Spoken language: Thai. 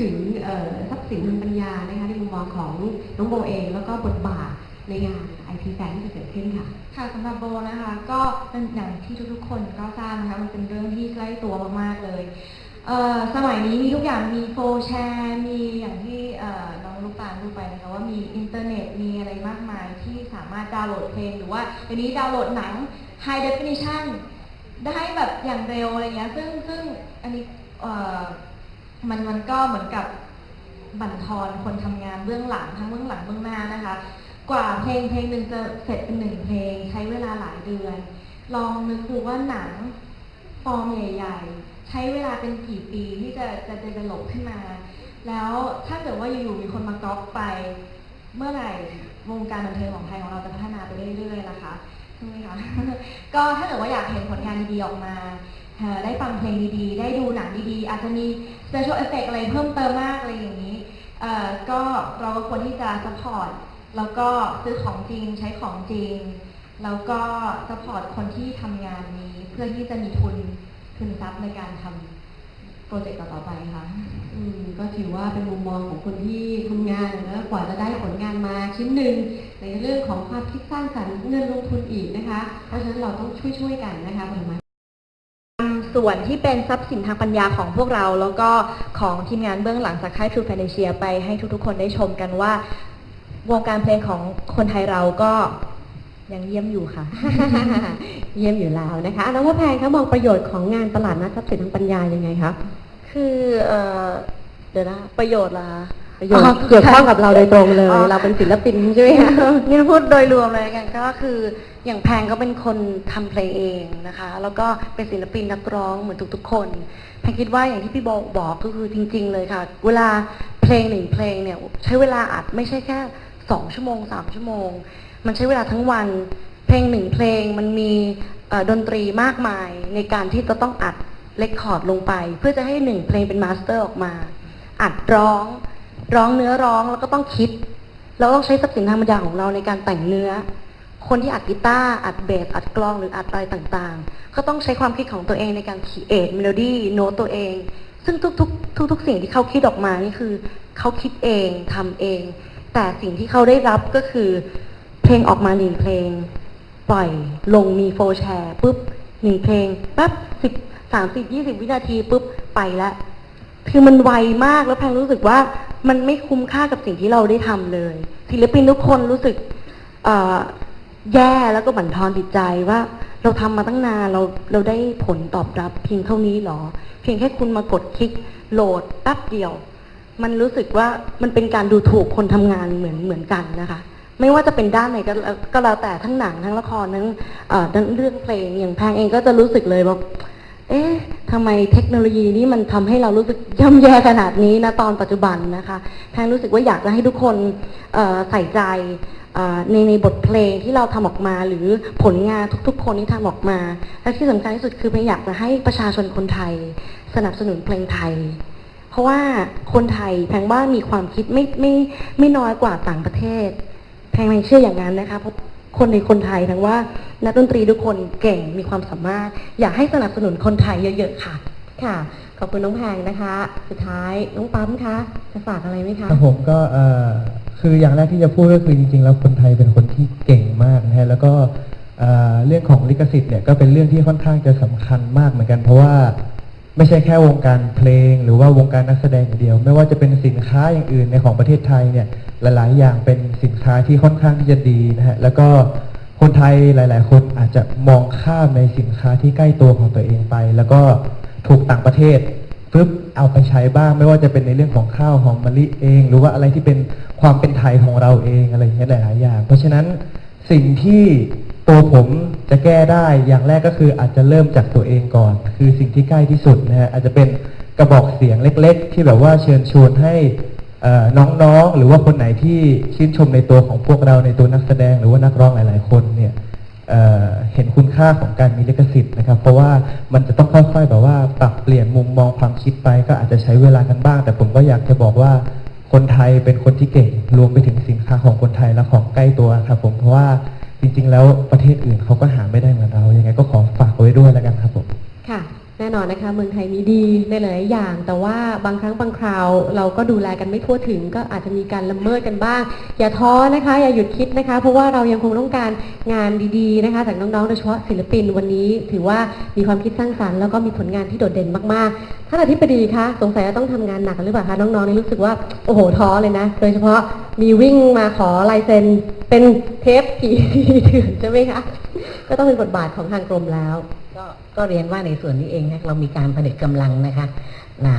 ถึงทรัพย์สินทางปัญญานะคะในมุมมองของน้องโบเอง แล้วก็บทบาทในงานไอทีแฟนที่จะเกิดขึ้นค่ะ ค่ะสำหรับโบนะคะ ก็เป็นอย่างที่ทุกๆ คนก็ทราบนะคะมันเป็นเรื่องที่ใกล้ตัวมากๆเลยเสมัยนี้มีทุกอย่างมีโฟร์แชร์มีอย่างที่น้องลูกปานพูดไปนะคะว่ามีอินเทอร์เน็ตมีอะไรมากมายที่สามารถดาวน์โหลดเพลงหรือว่าเดี๋ยวนี้ดาวน์โหลดหนัง High Definition ได้แบบอย่างเร็วอะไรเงี้ยซึ่งซึ่งอันนี้ มันมันก็เหมือนกับบั่นทอนคนทำงานเบื้องหลังทั้งเบื้องหลังเบื้องหน้านะคะ กว่าเพลงเพลงหนึ่งจะเสร็จเป็นหนึ่งเพลง ใช้เวลาหลายเดือน ลองนึกดูว่าหนังฟอร์มใหญ่ๆใช้เวลาเป็นกี่ปีที่จะจะเดเวลลอขึ้นมา แล้วถ้าเกิดว่าอยู่ๆมีคนมาก๊อปไป เมื่อไหร่วงการบันเทิงของไทยของเราจะพัฒนาไปเรื่อยๆล่ะคะใช่ไหมคะก็ถ้าเกิดว่าอยากเห็นผลงานดีๆออกมา ได้ฟังเพลงดีๆ ได้ดูหนังดีๆ อาจจะมี special effect อะไรเพิ่มเติมมากอะไรอย่างนี้ ก็เราก็ควรที่จะ support แล้วก็ซื้อของจริงใช้ของจริง แล้วก็ support คนที่ทำงานนี้ เพื่อที่จะมีทุนทุนทรัพย์ในการทำโปรเจกต์ต่อไปค่ะอืมก็ถือว่าเป็นมุมมองของคนที่ทำงานแล้วกว่าจะได้ผลงานมาชิ้นหนึ่งในเรื่องของความคิดสร้างสรรค์เงินลงทุนอีกนะคะ เพราะฉะนั้นเราต้องช่วยๆกันนะคะผลไม้ ส่วนที่เป็นทรัพย์สินทางปัญญาของพวกเรา แล้วก็ของทีมงานเบื้องหลังจากค่าย True Financial ไปให้ทุกๆ คนได้ชมกันว่าวงการเพลงของคนไทยเราก็ยังเยี่ยมอยู่ค่ะ เยี่ยมอยู่แล้วนะคะแล้วว่าแพงคะมองประโยชน์ของงานตลาดนัดทรัพย์สินทางปัญญายังไงคะคือเอ่อเดี๋ยวนะประโยชน์ละคะประโยชน์เกี่ยวข้องกับเราโดยตรงเลยอ๋อเราเป็นศิลปินใช่ไหมคะนี่พูดโดยรวมเลยกันก็คือ อย่างแพงก็เป็นคนทำเพลงเองนะคะ แล้วก็เป็นศิลปินนักร้องเหมือนทุกๆ คนแพงคิดว่าอย่างที่พี่บอกบอกก็คือจริง ๆ เลยค่ะ เวลาเพลงหนึ่งเพลงเนี่ยใช้เวลาอัดไม่ใช่แค่สองชั่วโมงสามชั่วโมง มันใช้เวลาทั้งวัน เพลงหนึ่งเพลงมันมีดนตรีมากมายในการที่จะต้องอัดเลคคอร์ดลงไป เพื่อจะให้หนึ่งเพลงเป็นมาสเตอร์ออกมา อัดร้อง ร้องเนื้อร้องแล้วก็ต้องคิด เราต้องใช้ทรัพย์สินทางปัญญาของเราในการแต่งเนื้อ คนที่อัดกีตาร์อัดเบสอัดกลองหรืออัดอะไรต่างๆ ก็ต้องใช้ความคิดของตัวเองในการขีเอทเมโลดี้โน้ตตัวเอง ซึ่งทุกๆ ทุก ๆ สิ่งที่เขาคิดออกมานี่คือเขาคิดเองทำเอง แต่สิ่งที่เขาได้รับก็คือ เพลงออกมาหนึ่งเพลง ปล่อยลงมีโฟร์แชร์ปุ๊บหนึ่งเพลงปั๊บสิบสามสิบยี่สิบวินาทีปุ๊บไปละคือมันไวมากแล้วแพงรู้สึกว่ามันไม่คุ้มค่ากับสิ่งที่เราได้ทำเลยศิลปินทุกคนรู้สึกอ่อ แย่แล้วก็บั่นทอนจิตใจว่า เราทำมาตั้งนานเราเราได้ผลตอบรับเพียงเท่านี้หรอ เพียงแค่คุณมากดคลิกโหลดแป๊บเดียว มันรู้สึกว่ามันเป็นการดูถูกคนทำงานเหมือนเหมือนกันนะคะ ไม่ว่าจะเป็นด้านไหนก็แล้วก็แล้วแต่ทั้งหนังทั้งละครทั้งเอ่อทั้งเรื่องเพลงอย่างแพงเองก็จะรู้สึกเลยว่าเอ๊ะ ทำไมเทคโนโลยีนี่มันทำให้เรารู้สึกย่ำแย่ขนาดนี้นะตอนปัจจุบันนะคะแพงรู้สึกว่าอยากจะให้ทุกคนใส่ใจในในบทเพลงที่เราทำออกมา หรือผลงานทุกๆ คนที่ทำออกมา และที่สำคัญที่สุดคือแพงอยากจะให้ประชาชนคนไทย สนับสนุนเพลงไทย เพราะว่าคนไทยแพงว่ามีความคิดไม่ไม่ไม่น้อยกว่าต่างประเทศ แพงแพงเชื่ออย่างนั้นนะคะเพราะ คนในคนไทยทั้งว่านักดนตรีทุกคนเก่งมีความสามารถ อยากให้สนับสนุนคนไทยเยอะๆค่ะ ค่ะ ขอบคุณน้องแพงนะคะ สุดท้ายน้องปั๊มคะจะฝากอะไรไหมคะ ครับผมก็เอ่อคืออย่างแรกที่จะพูดก็คือจริงๆ แล้วคนไทยเป็นคนที่เก่งมากนะฮะแล้วก็เอ่อเรื่องของลิขสิทธิ์เนี่ยก็เป็นเรื่องที่ค่อนข้างจะสำคัญมากเหมือนกันเพราะว่า ไม่ใช่แค่วงการเพลง หรือว่าวงการนักแสดงอย่างเดียว ไม่ว่าจะเป็นสินค้าอย่างอื่นในของประเทศไทยเนี่ยหลาย ๆ อย่างเป็นสินค้าที่ค่อนข้างที่จะดีนะฮะแล้วก็คนไทยหลาย ๆ คนอาจจะมองข้ามในสินค้าที่ใกล้ตัวของตัวเองไป แล้วก็ถูกต่างประเทศปึ๊บเอาไปใช้บ้าง ไม่ว่าจะเป็นในเรื่องของข้าวหอมมะลิเอง หรือว่าอะไรที่เป็นความเป็นไทยของเราเองอะไรอย่างเงี้ยหลายๆอย่าง เพราะฉะนั้นสิ่งที่ ตัวผมจะแก้ได้อย่างแรกก็คืออาจจะเริ่มจากตัวเองก่อน คือสิ่งที่ใกล้ที่สุดนะฮะอาจจะเป็นกระบอกเสียงเล็ก ๆ ที่แบบว่าเชิญชวนให้น้องๆ หรือว่าคนไหนที่ชื่นชมในตัวของพวกเราในตัวนักแสดงหรือว่านักร้องหลาย ๆ คนเนี่ยเเห็นคุณค่าของการมีลิขสิทธิ์นะครับ เพราะว่ามันจะต้องค่อยๆแบบว่าปรับเปลี่ยนมุมมองความคิดไป ก็อาจจะใช้เวลากันบ้าง แต่ผมก็อยากจะบอกว่าคนไทยเป็นคนที่เก่งรวมไปถึงสินค้าของคนไทยและของใกล้ตัวครับผมเพราะว่า จริง ๆ แล้วประเทศอื่นเขาก็หาไม่ได้เหมือนเรายังไงก็ขอฝากไว้ด้วยแล้วกันครับผม แน่นอนนะคะเมืองไทยมีดีในหลายอย่าง แต่ว่าบางครั้งบางคราว เราก็ดูแลกันไม่ทั่วถึง ก็อาจจะมีการละเมิดกันบ้าง อย่าท้อนะคะ อย่าหยุดคิดนะคะ เพราะว่าเรายังคงต้องการงานดีๆนะคะ จากน้องๆโดยเฉพาะศิลปินวันนี้ ถือว่ามีความคิดสร้างสรรค์แล้วก็มีผลงานที่โดดเด่นมากๆท่านอธิบดีคะสงสัยจะต้องทำงานหนักหรือเปล่าคะน้องๆนี่รู้สึกว่าโอ้โหท้อเลยนะ โดยเฉพาะมีวิ่งมาขอลายเซ็นเป็นเทปผีถืนใช่ไหมคะก็ต้องเป็นบทบาทของทางกรมแล้ว ก็เรียนว่าในส่วนนี้เองนะเรามีการผนึกกำลังนะคะ